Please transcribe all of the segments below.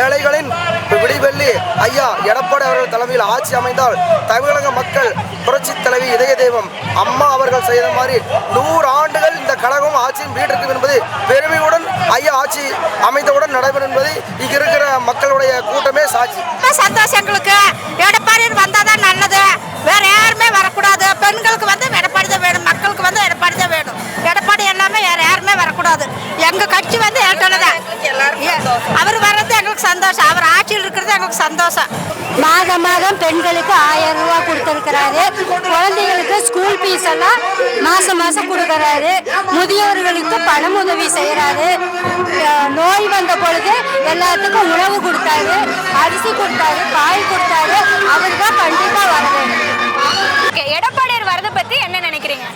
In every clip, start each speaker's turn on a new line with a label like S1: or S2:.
S1: ஏழைகளின் விடிவெள்ளி. ஐயா எடப்பாடி அவர்கள் தலைமையில் ஆட்சி அமைந்தால் தமிழக மக்கள் புரட்சி தலைவி இதய தெய்வம் அம்மா அவர்கள் செய்த மாதிரி நூறு ஆண்டுகள் இந்த கழகம் ஆட்சியும் வீட்டிற்கும் என்பது பெருமையுடன் ஐயா ஆட்சி அமைந்தவுடன் நடைபெறும் என்பது இங்கு இருக்கிற மக்களுடைய கூட்டமே சாட்சி.
S2: சந்தோஷம் எங்களுக்கு. எங்களுக்கு சந்தோஷம். அவர் ஆட்சியில் இருக்கிறது எங்களுக்கு சந்தோஷம்.
S3: மாதம் மாதம் பெண்களுக்கு ஆயிரம் ரூபாய் கொடுத்துருக்கிறாரு. குழந்தைகளுக்கு ஸ்கூல் ஃபீஸ் எல்லாம் மாசம் மாசம் கொடுக்கறாரு. முதியோர்களுக்கு பணம் உதவி செய்யறாரு அஹ் நோய் வந்த பொழுது எல்லாத்துக்கும் உணவு கொடுத்தாரு. அரிசி கொடுத்தாரு காய் கொடுத்தாரு. அவர் தான் கண்டிப்பா வர
S4: எடப்பாடியார் வரதை பத்தி என்ன நினைக்கிறீங்க?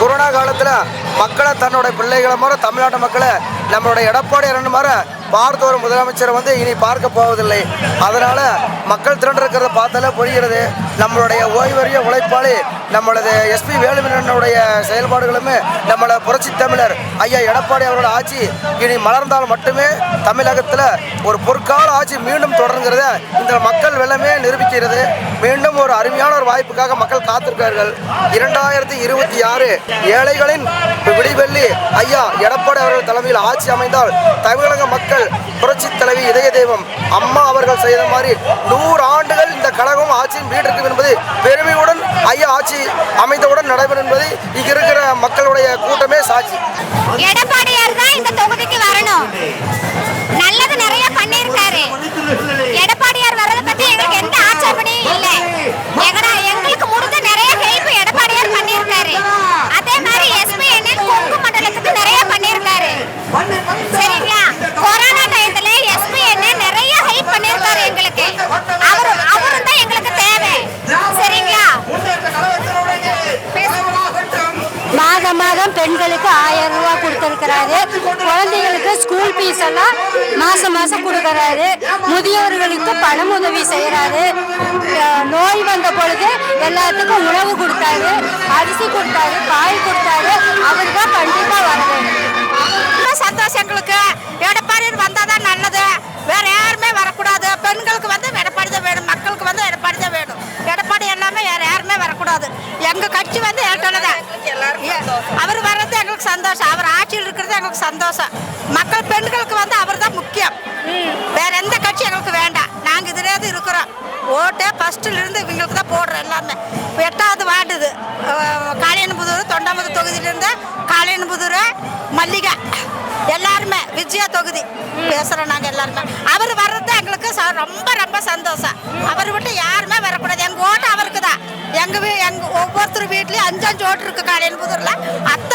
S1: கொரோனா காலத்துல மக்களை தன்னோட பிள்ளைகளை மாதிரி தமிழ்நாட்டு மக்களை நம்மளுடைய எடப்பாடி இரண்டு மாதிரி பார்த்த முதலமைச்சர் வந்து இனி பார்க்க போவதில்லை. அதனால மக்கள் திரண்டிருக்கிறத பார்த்தாலே புரிகிறது. நம்மளுடைய ஓய்வறிய உழைப்பாளி நம்மளது எஸ்பி வேலுமணியனுடைய செயல்பாடுகளுமே நம்மளை புரட்சி தமிழர் ஐயா எடப்பாடி அவரோட ஆட்சி இனி மலர்ந்தால் மட்டுமே தமிழகத்தில் ஒரு பொற்கால ஆட்சி மீண்டும் தொடருங்கிறத இந்த மக்கள் வெள்ளமே நிரூபிக்கிறது. மீண்டும் ஒரு அருமையான ஒரு வாய்ப்புக்காக மக்கள் காத்திருக்கிறார்கள். இரண்டாயிரத்தி இருபத்தி ஆறு ஏழைகளின் விடிவெள்ளி ஐயா எடப்பாடி அவர்கள் தலைமையில் ஆட்சி அமைந்தால் தமிழக மக்கள் புரட்சி தலைவி தெய்வம் அம்மா அவர்கள் செய்த மாதிரி நூறு ஆண்டுகள் இந்த கழகம் ஆட்சியும் வீட்டிற்கும் என்பது பெருமையுடன் ஐயா ஆட்சி அமைந்தவுடன் நடைபெறும் என்பது இங்க இருக்கிற மக்களுடைய கூட்டமே சாட்சி.
S3: மாதம் பெண்களுக்கு ஆயிரம் ரூபாய் கொடுத்துருக்கிறாரு. குழந்தைகளுக்கு ஸ்கூல் ஃபீஸ் எல்லாம் மாசம் மாசம் கொடுக்குறாரு. முதியவர்களுக்கு பணம் உதவி செய்கிறாரு நோய் வந்த பொழுது எல்லாத்துக்கும் உணவு கொடுத்தாரு. அரிசி கொடுத்தாரு காய் கொடுத்தாரு. அவர் தான் கண்டிப்பாக வர வேண்டும்
S2: சந்தோஷம் எங்களுக்கு. எடப்பாடி வந்தால் வரக்கூடாது. எங்க கட்சி வந்து ஏற்றதான் அவர் வர்றது எங்களுக்கு சந்தோஷம். அவர் ஆட்சியில் இருக்கிறது எங்களுக்கு சந்தோஷம். மக்கள் பெண்களுக்கு வந்து அவர் தான் முக்கியம். வேற எந்த கட்சி எங்களுக்கு வேண்டாம். நாங்க இதுலேயே தான் இருக்கிறோம். ஓட்டே ஃபர்ஸ்ட்ல இருந்து இவங்களுக்கு தான் போடுறோம் எல்லாமே. எட்டாவது வார்டு இது. காளியன்புதூர் தொண்டாமுது தொகுதியிலிருந்து காளியன்புதூர் மல்லிகை. எல்லாருமே விஜயா தொகுதி. பேசுறோம் நாங்க எல்லாருமே. அவர் வர்றது எங்களுக்கு ரொம்ப ரொம்ப சந்தோஷம். அவர் விட்டு யாருமே ಕಾಳು ಎನ್ನುವುದರಲ್ಲ ಹತ್ತು